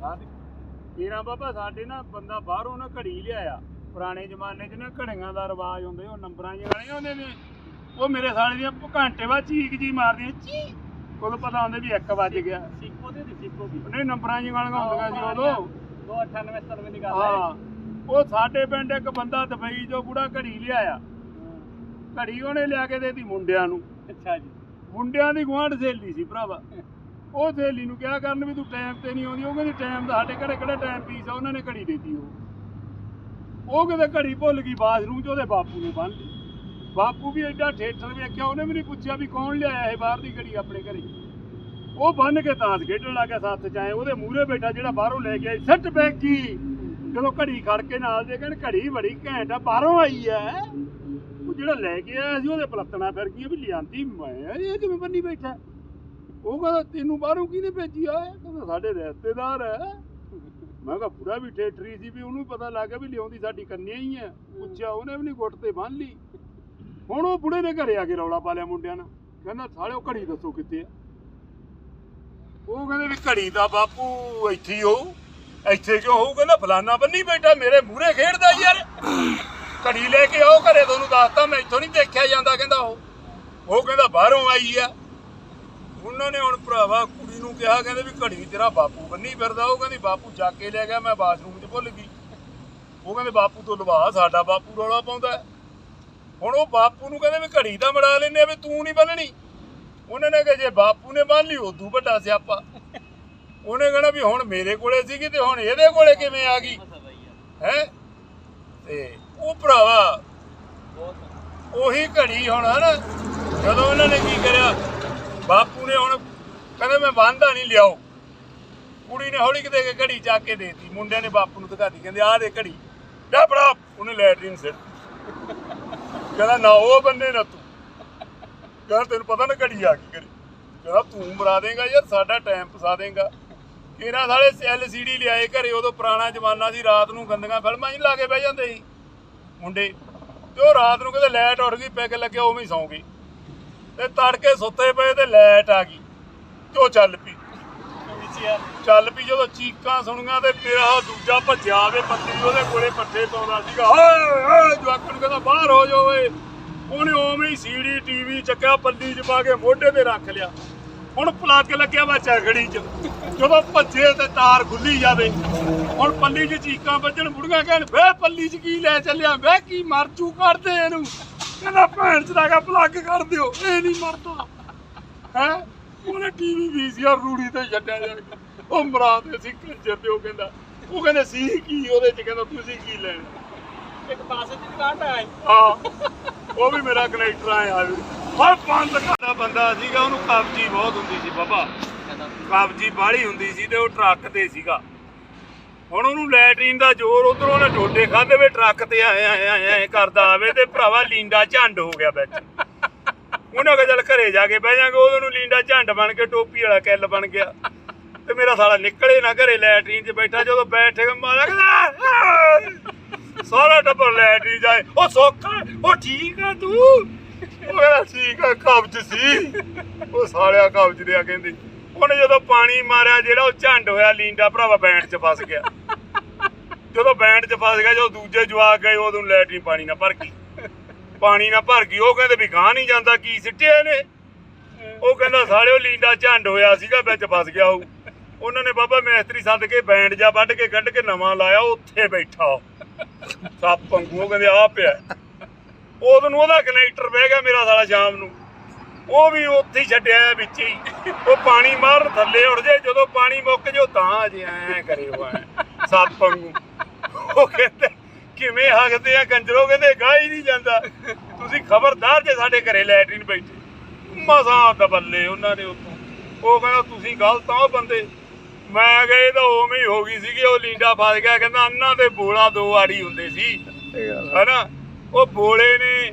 ਤੇਰਾ ਬਾਬਾ ਸਾਡੇ ਨਾ ਬੰਦਾ ਬਾਹਰੋਂ ਨਾ ਘੜੀ ਲਿਆਇਆ। ਪੁਰਾਣੇ ਜ਼ਮਾਨੇ 'ਚ ਨਾ ਘੜੀਆਂ ਦਾ ਰਿਵਾਜ ਹੁੰਦੇ ਉਹ ਨੰਬਰਾਂ ਜਿਹੀਆਂ ਵਾਲੀਆਂ ਹੁੰਦੇ ਨੇ ਉਹ ਮੇਰੇ ਸਾਲੇ ਦੀਆਂ ਘੰਟੇ ਬਾਅਦ ਚੀਕ ਜੀ ਮਾਰਦੀਆਂ ਚੀ। ਉਦੋਂ ਪਤਾ ਹੁੰਦੇ ਵੀ 1 ਵੱਜ ਗਿਆ। ਸਿੱਕੋ ਦੀ ਸਿੱਕੋ ਦੀ ਉਹਨੇ ਨੰਬਰਾਂ ਜਿਹੀਆਂ ਵਾਲੀਆਂ ਹੁੰਦੀਆਂ ਸੀ ਉਦੋਂ। 298 97 ਦੀ ਗੱਲ ਹੈ। ਹਾਂ ਉਹ ਸਾਡੇ ਪਿੰਡ ਇੱਕ ਬੰਦਾ ਦੁਬਈ ਜੋ ਬੁੜਾ ਘੜੀ ਲਿਆਇਆ। ਘੜੀ ਉਹਨੇ ਲਿਆ ਕੇ ਦੇਤੀ ਮੁੰਡਿਆਂ ਨੂੰ। ਅੱਛਾ ਜੀ। ਮੁੰਡਿਆਂ ਦੀ ਗੁਆਂਢ ਸਹੇਲੀ ਸੀ ਭਰਾਵਾ। ਉਹ ਸਹੇਲੀ ਨੂੰ ਕਿਹਾ ਕਰਨ ਵੀ ਤੂੰ ਟਾਈਮ ਤੇ ਨਹੀਂ ਆਉਂਦੀ, ਉਹ ਕਹਿੰਦੀ ਟਾਈਮ ਦਾ ਸਾਡੇ ਘਰੇ ਕਿਹੜਾ ਟਾਈਮ ਪੀਸ ਆ, ਉਹਨਾਂ ਨੇ ਘੜੀ ਦੇਤੀ ਉਹ। ਉਹ ਕਿਤੇ ਘੜੀ ਭੁੱਲ ਗਈ ਬਾਥਰੂਮ 'ਚ, ਉਹਦੇ ਬਾਪੂ ਨੇ ਬੰਨ ਲਈ। ਬਾਪੂ ਵੀ ਐਡਾ ਠੇਠਰ ਵੇਖਿਆ, ਉਹਨੇ ਵੀ ਨਹੀਂ ਪੁੱਛਿਆ ਵੀ ਕੌਣ ਲਿਆਇਆ ਇਹ ਬਾਹਰ ਦੀ ਘੜੀ ਆਪਣੇ ਘਰੇ। ਉਹ ਬੰਨ ਕੇ ਤਾਂਸ ਖੇਡਣ ਲੱਗ ਗਿਆ ਚ ਆਏ ਉਹਦੇ ਮੂਹਰੇ ਬੈਠਾ ਜਿਹੜਾ ਬਾਹਰੋਂ ਲੈ ਕੇ ਆਈ ਸੱਟ ਬੈਕੀ ਜਦੋਂ ਘੜੀ ਖੜ ਕੇ ਨਾਲ ਦੇ ਕਹਿਣ, ਘੜੀ ਬੜੀ ਘੈਂਟ ਆ, ਬਾਹਰੋਂ ਆਈ ਐ। ਉਹ ਜਿਹੜਾ ਲੈ ਕੇ ਆਇਆ ਸੀ, ਉਹਦੇ ਪਲੱਤਣਾ ਫਿਰ ਗਈ ਵੀ ਲਿਆਂਦੀ ਮੈਂ, ਇਹ ਕਿਵੇਂ ਬੰਨੀ ਬੈਠਾ? ਉਹ ਕਹਿੰਦਾ, ਤੈਨੂੰ ਬਾਹਰੋਂ ਕਿਹਨੇ ਭੇਜੀ ਆ? ਕਹਿੰਦਾ, ਸਾਡੇ ਰਿਸ਼ਤੇਦਾਰ ਹੈ ਮੈਂ ਕਿਹਾ, ਪੂਰਾ ਵੀ ਠੇਠਰੀ ਸੀ ਵੀ ਉਹਨੂੰ ਪਤਾ ਲੱਗ ਗਿਆ ਵੀ ਲਿਆਉਂਦੀ ਸਾਡੀ ਕੰਨਿਆ ਹੀ ਹੈ ਪੁੱਛਿਆ ਉਹਨੇ ਵੀ ਨਹੀਂ ਗੁੱਟ ਤੇ ਬੰਨ ਲਈ। ਹੁਣ ਉਹ ਬੁੜੇ ਨੇ ਘਰੇ ਆ ਕੇ ਰੌਲਾ ਪਾ ਲਿਆ ਮੁੰਡਿਆਂ ਨਾਲ। ਕਹਿੰਦਾ, ਸਾਲਿਓ ਘੜੀ ਦੱਸੋ ਕਿੱਥੇ ਆ? ਉਹ ਕਹਿੰਦੇ ਵੀ ਘੜੀ ਦਾ ਬਾਪੂ ਇੱਥੇ ਹੀ ਹੋਊ। ਇੱਥੇ ਕਿਉਂ ਹੋਊ? ਕਹਿੰਦਾ, ਫਲਾਨਾ ਬੰਨੀ ਬੈਠਾ, ਮੇਰੇ ਮੂਹਰੇ ਖੇਡਦਾ ਯਾਰ। ਘੜੀ ਲੈ ਕੇ ਆਓ, ਘਰੇ ਤੁਹਾਨੂੰ ਦੱਸਤਾ, ਮੈਂ ਇੱਥੋਂ ਨਹੀਂ ਦੇਖਿਆ ਜਾਂਦਾ, ਕਹਿੰਦਾ ਉਹ। ਉਹ ਕਹਿੰਦਾ, ਬਾਹਰੋਂ ਆਈ ਆ। ਉਹਨਾਂ ਨੇ ਹੁਣ ਭਰਾਵਾ ਕੁੜੀ ਨੂੰ ਕਿਹਾ, ਕਹਿੰਦੇ ਵੀ ਘੜੀ ਤੇਰਾ ਬਾਪੂ ਬੰਨੀ ਫਿਰਦਾ, ਉਹ ਕਹਿੰਦੀ ਬਾਪੂ ਜਾ ਕੇ ਲੈ ਗਿਆ, ਮੈਂ ਬਾਥਰੂਮ 'ਚ ਭੁੱਲ ਗਈ। ਉਹ ਕਹਿੰਦੇ ਬਾਪੂ ਤੋਂ ਲਵਾ, ਸਾਡਾ ਬਾਪੂ ਰੌਲਾ ਪਾਉਂਦਾ। ਹੁਣ ਉਹ ਬਾਪੂ ਨੂੰ ਕਹਿੰਦੇ ਵੀ ਘੜੀ ਤਾਂ ਮੜਾ ਲੈਨੇ ਵੀ ਤੂੰ ਨਹੀਂ ਬੰਨਣੀ। ਉਹਨਾਂ ਨੇ ਕਿਹਾ, ਜੇ ਬਾਪੂ ਨੇ ਬੰਨ ਲਈ, ਉਦੋਂ ਵੱਡਾ ਸਿਆਪਾ। ਉਹਨੇ ਕਹਣਾ ਵੀ ਹੁਣ ਮੇਰੇ ਕੋਲੇ ਸੀਗੀ ਤੇ ਹੁਣ ਇਹਦੇ ਕੋਲੇ ਕਿਵੇਂ ਆ ਗਈ? ਹੈ? ਤੇ ਉਹ ਭਰਾਵਾ, ਉਹੀ ਘੜੀ ਹੁਣ ਹਨਾ, ਜਦੋਂ ਉਹਨਾਂ ਨੇ ਕੀ ਕਰਿਆ? ਬਾਪੂ ਨੇ ਹੁਣ ਕਹਿੰਦੇ ਮੈਂ ਵਾਂਦਾ ਨਹੀਂ ਲਿਆਓ। ਕੁੜੀ ਨੇ ਹੌਲੀ ਕਿਤੇ ਕੇ ਘੜੀ ਚੱਕ ਕੇ ਦੇਤੀ। ਮੁੰਡਿਆਂ ਨੇ ਬਾਪੂ ਨੂੰ ਦਿਖਾਤੀ ਕਹਿੰਦੇ ਆਹ ਦੇ ਘੜੀ। ਲੈ ਫੜਾ, ਉਹਨੇ ਲੈਟਰਿਨ ਸਿਰ। ਕਹਿੰਦਾ, ਨਾ ਉਹ ਬੰਦੇ, ਨਾ ਤੂੰ। ਕਹਿੰਦਾ, ਤੈਨੂੰ ਪਤਾ ਨਾ ਘੜੀ ਆ ਗਈ ਘਰੇ ਕਹਿੰਦਾ, ਤੂੰ ਮਰਾ ਦੇਗਾ ਯਾਰ, ਸਾਡਾ ਟਾਈਮ ਫਸਾ ਦੇਗਾ। ਇਹਨਾਂ ਸਾਲੇ ਐਲਸੀਡੀ ਲਿਆਏ ਘਰੇ, ਉਦੋਂ ਪੁਰਾਣਾ ਜ਼ਮਾਨਾ ਸੀ, ਰਾਤ ਨੂੰ ਗੰਦੀਆਂ ਫਿਲਮਾਂ ਹੀ ਲਾ ਕੇ ਬਹਿ ਜਾਂਦੇ ਸੀ। ਮੁੰਡੇ, ਤੇ ਉਹ ਰਾਤ ਨੂੰ ਕਹਿੰਦੇ ਲਾਈਟ ਉੱਡ ਗਈ, ਪੈਗ ਲੱਗਿਆ, ਉਵੇਂ ਹੀ ਸੌਂ ਗਈ ਤੇ ਤੜਕੇ ਸੁੱਤੇ ਪਏ ਤੇ ਲਾਈਟ ਆ ਗਈ, ਤੇ ਉਹ ਚੱਲ ਪਈ। ਚੱਲ ਪਈ ਜਦੋਂ ਚੀਕਾਂ ਸੁਣੀਆਂ ਤੇ ਤੇਰਾ ਦੂਜਾ ਭੱਜਿਆ ਆਵੇ ਪੱਤੀ ਉਹਦੇ ਕੋਲੇ ਪੱਠੇ ਪਾਉਂਦਾ ਸੀਗਾ। ਹਾਏ ਹਾਏ ਜਵਾਕਣ ਕਹਿੰਦਾ ਬਾਹਰ ਹੋ ਜਾ ਓਏ। ਉਹਨੇ ਉਵੇਂ ਹੀ ਸੀਡੀ ਟੀਵੀ ਚੱਕਿਆ, ਪੱਲੀ 'ਚ ਪਾ ਕੇ ਮੋਢੇ ਤੇ ਰੱਖ ਲਿਆ। ਹੁਣ ਪਲੱਗ ਲੱਗਿਆ ਵਾ ਝਗੜੀ 'ਚ। ਜਦੋਂ ਭੱਜੇ ਤੇ ਤਾਰ ਖੁੱਲੀ ਜਾਵੇ। ਹੁਣ ਪੱਲੀ 'ਚ ਚੀਕਾਂ ਵੱਜਣ, ਬੁੜੀਆਂ ਕਹਿਣ, ਵੇ ਪੱਲੀ 'ਚ ਕੀ ਲੈ ਚੱਲਿਆ? ਵੇ ਕੀ ਮਰ ਚੂ ਕਰਦੇ ਇਹਨੂੰ। ਕਹਿੰਦਾ ਭੈਣ ਚ ਦਾ ਪਲੱਗ ਕਰ ਦਿਓ। ਇਹ ਨਹੀਂ ਮਰਦਾ। ਹੈ? ਉਹਨੇ ਟੀਵੀ ਵੀਸੀਆਰ ਰੂੜੀ ਤੇ ਛੱਡਿਆ ਜਾ ਕੇ। ਉਹ ਮਰਾ ਤੇ ਸੀ ਕੰਜਰ ਤੇ ਉਹ ਕਹਿੰਦਾ ਉਹ ਕਹਿੰਦੇ ਸੀ ਕੀ? ਉਹਦੇ ਚ ਕਹਿੰਦਾ ਤੁਸੀਂ ਕੀ ਲੈਣਾ? ਇੱਕ ਪਾਸੇ ਦੀ ਦੁਕਾਨ ਹੈ ਹਾਂ ਉਹ ਵੀ ਮੇਰਾ ਕਨੈਕਟਰ ਆਇਆ ਵੀ ਹਰ ਪੰਜ ਦਾ ਬੰਦਾ ਸੀਗਾ ਉਹਨੂੰ ਕਬਜੀ ਬਹੁਤ ਹੁੰਦੀ ਸੀ ਬਾਬਾ। ਕਬਜੀ ਬਾਹਲੀ ਹੁੰਦੀ ਸੀ ਤੇ ਉਹ ਟਰੱਕ ਤੇ ਸੀਗਾ। ਹੁਣ ਉਹਨੂੰ ਲੈਟਰੀਨ ਦਾ ਜ਼ੋਰ ਉਧਰੋਂ ਉਹਨੇ ਡੋਡੇ ਖਾਦੇ ਵੇ, ਟਰੱਕ ਤੇ ਆਏ ਆਏ ਆਏ ਕਰਦਾ ਆਵੇ ਤੇ ਭਰਾਵਾ ਲੀਂਡਾ ਝੰਡ ਹੋ ਗਿਆ ਵਿੱਚ। ਉਹਨਾਂ ਕਹੇ, ਚੱਲ ਘਰੇ ਜਾ ਕੇ ਬਹਿ ਜਾਾਂਗੇ। ਉਹਨੂੰ ਲੀਂਡਾ ਝੰਡ ਬਣ ਕੇ, ਟੋਪੀ ਵਾਲਾ ਕਿੱਲ ਬਣ ਗਿਆ। ਤੇ ਮੇਰਾ ਸਾਲਾ ਨਿਕਲੇ ਨਾ ਘਰੇ, ਲੈਟਰੀਨ 'ਚ ਬੈਠਾ, ਜਦੋਂ ਬੈਠੇ ਮਾਰਾ ਸਾਰਾ ਟੱਬਰ ਲੈਟਰੀਨ ਜਾਏ ਉਹ ਸੌਖਾ ਉਹ ਠੀਕ ਆ ਤੂੰ? ਉਹ ਕਹਿੰਦਾ, ਠੀਕ ਆ, ਕਬਜ਼ ਸੀ। ਉਹ ਸਾਲਿਆ ਕਬਜ਼ ਦਿਆ ਕਹਿੰਦੇ। ਉਹਨੇ ਜਦੋਂ ਪਾਣੀ ਮਾਰਿਆ ਜਿਹੜਾ, ਉਹ ਝੰਡ ਹੋਇਆ, ਲੀਂਡਾ ਭਰਾਵਾ ਬੈਂਡ 'ਚ ਫਸ ਗਿਆ। ਜਦੋਂ ਬੈਂਡ 'ਚ ਫਸ ਗਿਆ, ਜਦੋਂ ਦੂਜੇ ਜਵਾਕ ਗਏ ਉਦੋਂ ਲੈਟਰੀਨ ਪਾਣੀ ਨਾਲ ਭਰ ਗਈ। ਪਾਣੀ ਨਾਲ ਭਰ ਗਈ। ਉਹ ਕਹਿੰਦੇ ਵੀ ਗਾਂ ਨਹੀਂ ਜਾਂਦਾ, ਕੀ ਸਿੱਟਿਆ ਇਹਨੇ? ਉਹ ਕਹਿੰਦਾ, ਸਾਲਿਓ ਲੀਂਡਾ ਝੰਡ ਹੋਇਆ ਸੀਗਾ, ਵਿੱਚ ਫਸ ਗਿਆ ਉਹ। ਉਹਨਾਂ ਨੇ ਬਾਬਾ ਮੈਸਤਰੀ ਸੱਦ ਕੇ ਬੈਂਡ ਜਾ ਵੱਢ ਕੇ ਕੱਢ ਕੇ ਨਵਾਂ ਲਾਇਆ, ਉੱਥੇ ਬੈਠਾ ਉਹ। ਸੱਪ ਪੰਗੂ ਉਹ ਕਹਿੰਦੇ ਆ ਪਿਆ ਉਦੋਂ ਨੂੰ ਉਹਦਾ ਕਨੈਕਟਰ ਬਹਿ ਗਿਆ ਮੇਰਾ ਸਾਲਾ ਸ਼ਾਮ ਨੂੰ। ਉਹ ਵੀ ਉੱਥੇ ਹੀ ਛੱਡਿਆ ਵਿੱਚ ਹੀ। ਉਹ ਪਾਣੀ ਮਾਰ ਥੱਲੇ ਉੜ ਜੇ ਜਦੋਂ ਪਾਣੀ ਮੁੱਕ ਜਾਓ ਤਾਂ ਅਜੇ ਐ ਕਰੇ ਉਹ ਸੱਪ ਪੰਗੂ ਉਹ ਕਹਿੰਦੇ ਕਿਵੇਂ ਹੱਗਦੇ ਆ ਕੰਜਰੋ ਕਹਿੰਦੇ ਗਾਹ ਹੀ ਨਹੀਂ ਜਾਂਦਾ। ਤੁਸੀਂ ਖਬਰਦਾਰ ਜੇ ਸਾਡੇ ਘਰੇ ਲੈਟਰਿਨ ਬੈਠੇ। ਮਸਾਂ ਦਬੱਲੇ ਉਹਨਾਂ ਨੇ ਉੱਥੋਂ। ਉਹ ਕਹਿੰਦਾ ਤੁਸੀਂ ਗਲਤ ਆ ਬੰਦੇ। ਮੈਂ ਗਏ ਤਾਂ ਉਵੇਂ ਹੀ ਹੋ ਗਈ ਸੀਗੀ ਉਹ ਲੀਂਡਾ ਫਸ ਗਿਆ। ਕਹਿੰਦਾ ਅੰਨਾ ਦੇ ਬੋਲਾ ਦੋ ਆੜੀ ਹੁੰਦੇ ਸੀ। ਹੈਨਾ? ਉਹ ਬੋਲੇ ਨੇ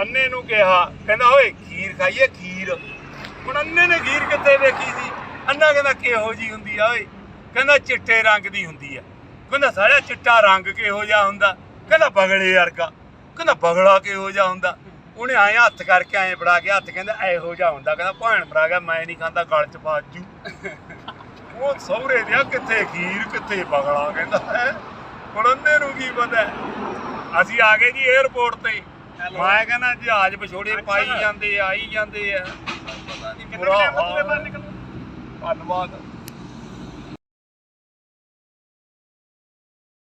ਅੰਨੇ ਨੂੰ ਕਿਹਾ ਕਹਿੰਦਾ ਓਏ ਖੀਰ ਖਾਈਏ ਖੀਰ। ਹੁਣ ਅੰਨੇ ਨੇ ਖੀਰ ਕਿੱਥੇ ਵੇਖੀ ਸੀ? ਅੰਨਾ ਕਹਿੰਦਾ ਕਿਹੋ ਜੀ ਹੁੰਦੀ ਆ ਓਏ? ਕਹਿੰਦਾ ਚਿੱਟੇ ਰੰਗ ਦੀ ਹੁੰਦੀ ਆ। ਕਹਿੰਦਾ ਸਾਲਿਆ ਚਿੱਟਾ ਰੰਗ ਕਿਹੋ ਜਿਹਾ ਹੁੰਦਾ? ਕਹਿੰਦਾ ਬਗਲੇ ਵਰਗਾ। ਕਹਿੰਦਾ ਬਗਲਾ ਕਿਹੋ ਜਿਹਾ ਹੁੰਦਾ? ਉਹਨੇ ਆਏ ਹੱਥ ਕਰਕੇ ਐਂ ਫੜਾ ਕੇ ਹੱਥ ਕਹਿੰਦਾ ਇਹੋ ਜਿਹਾ ਹੁੰਦਾ। ਕਹਿੰਦਾ ਭੈਣ ਭਰਾ ਗਿਆ ਮੈਂ ਨਹੀਂ ਖਾਂਦਾ ਗਲ ਚ ਬਾਜੂ ਉਹ ਸਹੁਰੇ ਦਿਆ ਕਿੱਥੇ ਖੀਰ ਕਿੱਥੇ ਬਗਲਾ ਕਹਿੰਦਾ। ਕੁੜੰਦੇ ਨੂੰ ਕੀ ਪਤਾ? ਅਸੀਂ ਆ ਗਏ ਜੀ 에어ਪੋਰਟ ਤੇ. ਮੈਂ ਕਹਿੰਦਾ ਜਹਾਜ਼ ਵਿਛੋੜੇ। ਪਾਈ ਜਾਂਦੇ ਆਈ ਜਾਂਦੇ ਆ। ਪਤਾ ਨਹੀਂ ਕਿੰਨੇ ਟਾਈਮ ਤੋਂ ਹਾਲ ਬਾਹਰ। ਨਿਕਲਣਾ। ਧੰਨਵਾਦ।